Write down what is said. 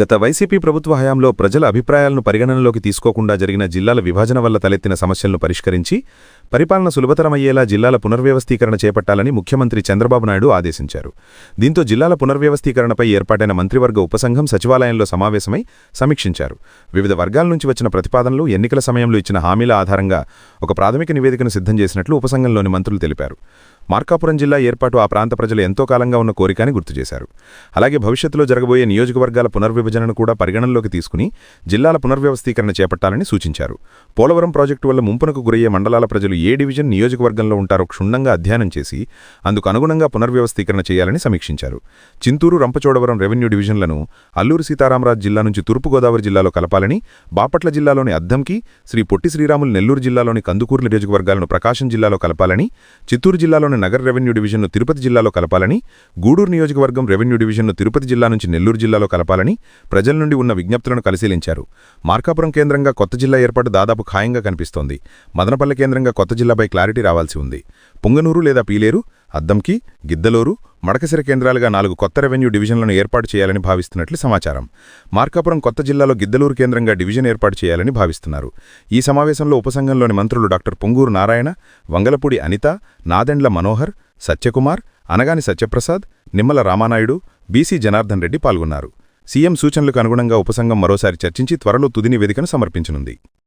గత వైసీపీ ప్రభుత్వ హయాంలో ప్రజల అభిప్రాయాలను పరిగణనలోకి తీసుకోకుండా జరిగిన జిల్లాల విభజన వల్ల తలెత్తిన సమస్యలను పరిష్కరించి పరిపాలన సులభతరమయ్యేలా జిల్లాల పునర్వ్యవస్థీకరణ చేపట్టాలని ముఖ్యమంత్రి చంద్రబాబు నాయుడు ఆదేశించారు. దీంతో జిల్లాల పునర్వ్యవస్థీకరణపై ఏర్పాటైన మంత్రివర్గ ఉపసంఘం సచివాలయంలో సమావేశమై సమీక్షించారు. వివిధ వర్గాల నుంచి వచ్చిన ప్రతిపాదనలు ఎన్నికల సమయంలో ఇచ్చిన హామీల ఆధారంగా ఒక ప్రాథమిక నివేదికను సిద్ధం చేసినట్లు ఉపసంఘంలోని మంత్రులు తెలిపారు. మార్కాపురం జిల్లా ఏర్పాటు ఆ ప్రాంత ప్రజలు ఎంతో కాలంగా ఉన్న కోరికని గుర్తు చేశారు. అలాగే భవిష్యత్తులో జరగబోయే నియోజకవర్గాల పునర్విభజనను కూడా పరిగణనలోకి తీసుకుని జిల్లాల పునర్వ్యవస్థీకరణ చేపట్టాలని సూచించారు. పోలవరం ప్రాజెక్టు వల్ల ముంపునకు గురయ్యే మండలాల ప్రజలు ఏ డివిజన్ నియోజకవర్గంలో ఉంటారో క్షుణ్ణంగా అధ్యయనం చేసి అందుకు అనుగుణంగా పునర్వ్యవస్థీకరణ చేయాలని సమీక్షించారు. చింతూరు రంపచోడవరం రెవెన్యూ డివిజన్లను అల్లూరు సీతారామరాజు జిల్లా నుంచి తూర్పుగోదావరి జిల్లాలో కలపాలని బాపట్ల జిల్లాలోని అద్దంకి శ్రీ పొట్టి శ్రీరాములు నెల్లూరు జిల్లాలోని కందుకూరు నియోజకవర్గాలను ప్రకాశం జిల్లాలో కలపాలని చిత్తూరు జిల్లాలోని నగర రెవెన్యూ డివిజన్ను తిరుపతి జిల్లాలో కలపాలని గూడూరు నియోజకవర్గం రెవెన్యూ డివిజన్ను తిరుపతి జిల్లా నుంచి నెల్లూరు జిల్లాలో కలపాలని ప్రజల నుండి ఉన్న విజ్ఞప్తులను పరిశీలించారు. మార్కాపురం కేంద్రంగా కొత్త జిల్లా ఏర్పాటు దాదాపు ఖాయంగా కనిపిస్తోంది. మదనపల్లె కేంద్రంగా కొత్త జిల్లాపై క్లారిటీ రావాల్సి ఉంది. పుంగనూరు లేదా పీలేరు అద్దంకి గిద్దలూరు మడకసిర కేంద్రాలుగా నాలుగు కొత్త రెవెన్యూ డివిజన్లను ఏర్పాటు చేయాలని భావిస్తున్నట్లు సమాచారం. మార్కాపురం కొత్త జిల్లాలో గిద్దలూరు కేంద్రంగా డివిజన్ ఏర్పాటు చేయాలని భావిస్తున్నారు. ఈ సమావేశంలో ఉపసంఘంలోని మంత్రులు డాక్టర్ పొంగూరు నారాయణ వంగలపూడి అనిత నాదెండ్ల మనోహర్ సత్యకుమార్ అనగాని సత్యప్రసాద్ నిమ్మల రామానాయుడు బీసీ జనార్దన్ రెడ్డి పాల్గొన్నారు. సీఎం సూచనలకు అనుగుణంగా ఉపసంఘం మరోసారి చర్చించి త్వరలో తుది నివేదికను సమర్పించనుంది.